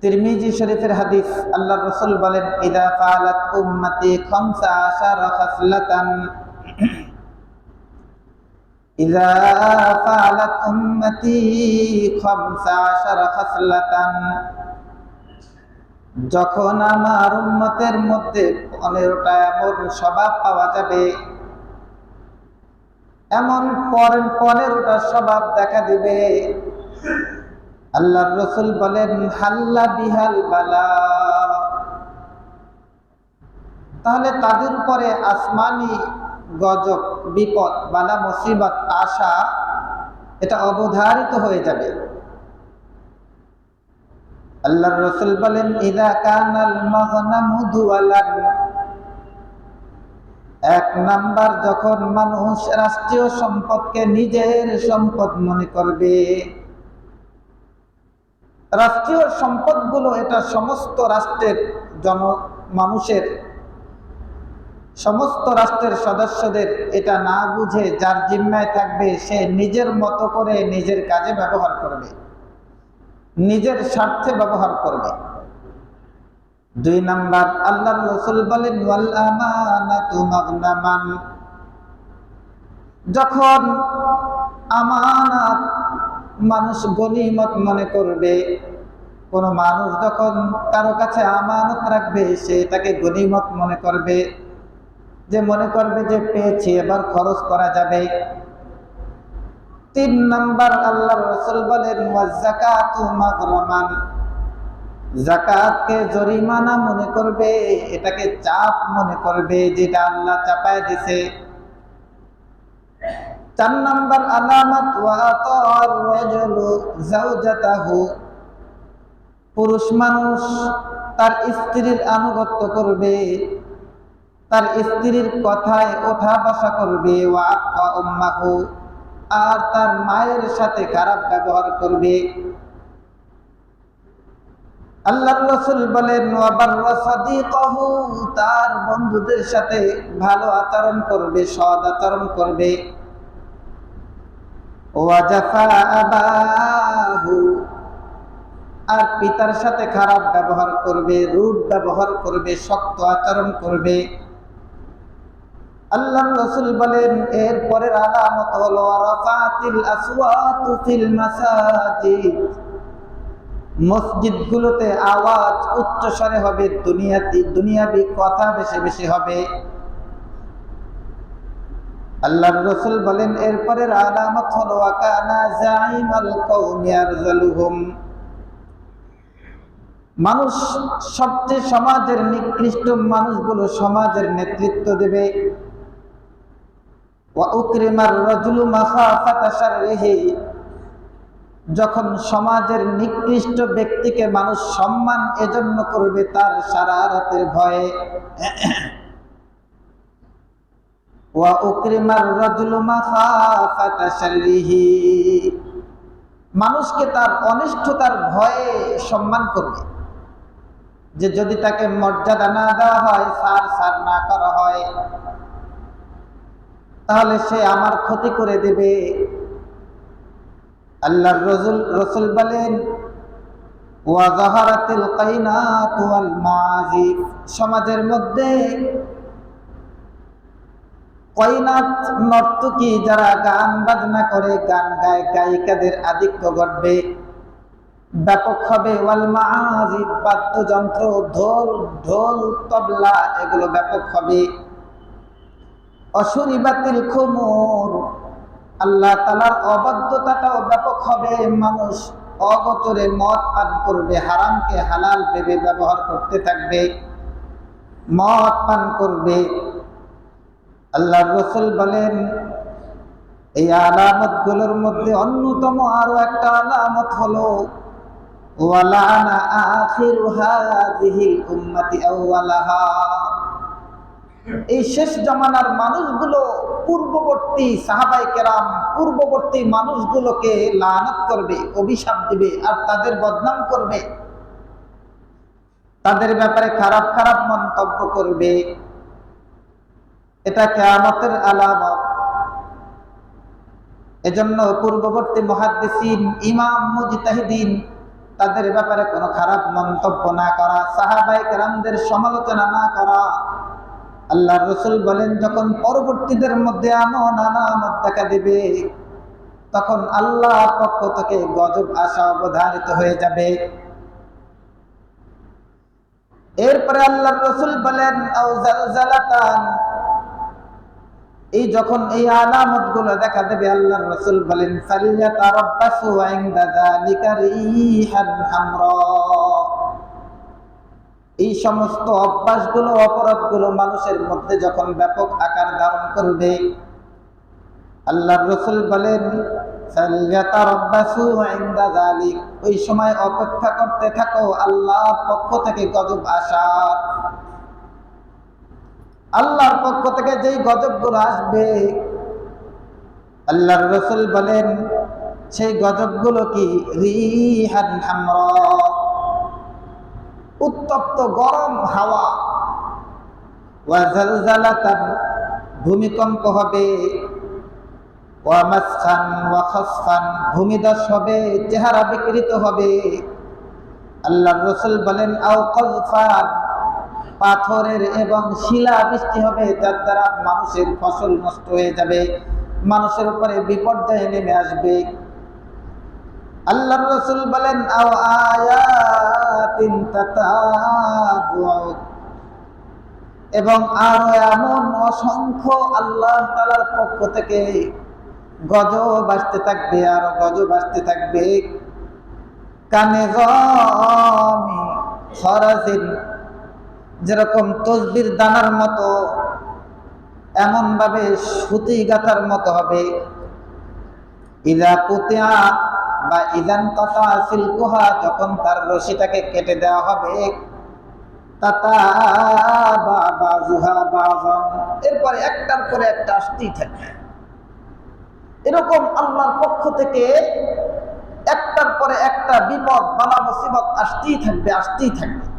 তিরমিজি শরীফের হাদিস আল্লাহ রসুল বলেন, ইদা ফালাত উম্মতি খামসা আশারা খাসলাতান। ইদা ফালাত উম্মতি খামসা আশারা খাসলাতান। যখন আমার উম্মতের মধ্যে পনেরোটা এমন স্বভাব পাওয়া যাবে, এমন পরের পনেরোটা স্বভাব দেখা দিবে। আল্লাহ রসুল বলেন, হাল্লা বিহাল বালা। তাহলে তাদের উপরে আসমানি গজব, বিপদ, বালা, মুসিবত, আশা, এটা অবধারিত হয়ে যাবে। আল্লাহ রসুল বলেন, ইদা কানাল মাগনামু দুয়ালান এক নাম্বার, যখন মানুষ রাষ্ট্রীয় সম্পদকে নিজের সম্পদ মনে করবে রাষ্ট্রীয় সম্পদগুলো এটা সমস্ত রাষ্ট্রের জন মানুষের, সমস্ত রাষ্ট্রের সদস্যদের এটা না বুঝে যার জিম্মায় থাকবে সে নিজের মতো করে নিজের কাজে ব্যবহার করবে, নিজের স্বার্থে ব্যবহার করবে। দুই নাম্বার আল্লাহ রসুল বলেন যখন আমানাত মানুষ গনিমত মনে করবে। কোন মানুষ যখন কারও কাছে আমানত রাখবে, সে তাকে গনিমত মনে করবে। যে মনে করবে যে পেয়েছি, এবার খরচ করা যাবে। তিন নম্বর আল্লাহ রসুল বলেন জাকাতকে জরিমানা মনে করবে, এটাকে চাপ মনে করবে, যেটা আল্লাহ চাপায় দিছে। চার নাম্বার আলামাত পুরুষ মানুষ তার স্ত্রীর আনুগত্য করবে, তার স্ত্রীর কথায় ওঠা বসা করবে আর তার মায়ের সাথে খারাপ ব্যবহার করবে। আল্লাহ রসুল বলেন তার বন্ধুদের সাথে ভালো আচরণ করবে সদ আচরণ করবে। আর পিতার সাথে খারাপ ব্যবহার করবে, রুট ব্যবহার করবে, শক্ত আচরণ করবে। আল্লাহ রসুল বলেন, এর পরের আলামত হলো মসজিদ। গুলোতে আওয়াজ উচ্চস্বরে হবে, দুনিয়াতি, দুনিয়াবি কথা বেশি বেশি হবে। আল্লাহ রসুল বলেন হলো মানুষ সবচেয়ে সমাজের নিকৃষ্ট মানুষগুলো সমাজের নেতৃত্ব দেবে। যখন সমাজের নিকৃষ্ট ব্যক্তিকে মানুষ সম্মান এজন্য করবে, তার সারা রাতের ভয়ে। মানুষকে তার অনিষ্ঠতার ভয়ে সম্মান করবে। যে যদি তাকে মর্যাদা না দেওয়া হয়, সার সার না করা হয়, তাহলে সে আমার ক্ষতি করে দেবে। আল্লাহ রসুল রসুল বলেন সমাজের মধ্যে কয়নাথ নর্তকী যারা গান বাজনা করে, গান গায়, গায়িকাদের আধিক্য ঘটবে। ব্যাপক হবে ওয়াল মাজিদ বাদ্যযন্ত্র, ঢোল ঢোল, তবলা, এগুলো ব্যাপক হবে। অসুরিবাতিল খুমুর, আল্লাহ তালার অবাধ্যতাটাও ব্যাপক হবে। মানুষ অগতরে মদ পান করবে, হারামকে হালাল ভেবে ব্যবহার করতে থাকবে। মদ পান করবে আল্লাহ রসুল বলেন, এই আলামতগুলোর মধ্যে অন্যতম আরও একটা আলামত হলো এই শেষ জমানার মানুষগুলো, পূর্ববর্তী সাহাবাই কেরাম, পূর্ববর্তী মানুষগুলোকে লানত করবে, অভিশাপ দিবে, আর তাদের বদনাম করবে। তাদের ব্যাপারে খারাপ খারাপ মন্তব্য করবে। এটা কেয়ামতের আলামত। এজন্য পূর্ববর্তী মহাদ্দিসিন, ইমাম মুজতাহিদিন তাদের ব্যাপারে কোনো খারাপ মন্তব্য না করা সাহাবাই কেরামদের সমালোচনা না করা। আল্লাহ রসুল বলেন, যখন পরবর্তীদের মধ্যে এমন আলামত দেখা দিবে, তখন আল্লাহ পক্ষ থেকে গজব আসা অবধারিত হয়ে যাবে। এরপরে আল্লাহ রসুল বলেন এই যখন এই আলামতগুলো দেখা দেবে আল্লাহ রসুল বলেন এই সমস্ত অভ্যাসগুলো, অপরাধগুলো মানুষের মধ্যে যখন ব্যাপক আকার ধারণ করবে আল্লাহ রসুল বলেন ওই সময় অপেক্ষা করতে থাকো, আল্লাহর পক্ষ থেকে গজব আসা আল্লাহর পক্ষ থেকে যেই গজবগুলো আসবে, আল্লাহর রসুল বলেন, সেই গজবগুলো কি? রিহান উত্তপ্ত গরম হাওয়া। ওয়াজালজালাতান ভূমিকম্প হবে। ভূমিদশ হবে, চেহারা বিকৃত হবে। আল্লাহর রসুল বলেন, আও কজফান পাথরের এবং শিলা বৃষ্টি হবে, যার দ্বারা মানুষের ফসল নষ্ট হয়ে যাবে, মানুষের উপরে বিপর্যয় নেমে আসবে। আল্লাহ রসুল বলেন এবং আরও এমন অসংখ্য আল্লাহ তালার পক্ষ থেকে গজব আসতে থাকবে, আর গজব আসতে থাকবে। কানে খরাজিন যেরকম তসবির দানার মতো এমন ভাবে সুতি গাথার মতো হবে। ইদা পুতিয়া বা ইদান কথা সিলকুহা যখন তার রশিটাকে কেটে দেওয়া হবে, তাতা বা বাজুহা বাজন। এরপরে একটার পরে একটা আসতেই থাকবে। এরকম আল্লাহর পক্ষ থেকে একটার পরে একটা বিপদ, বালা মুসিবত আসতেই থাকবে আসতেই থাকবে।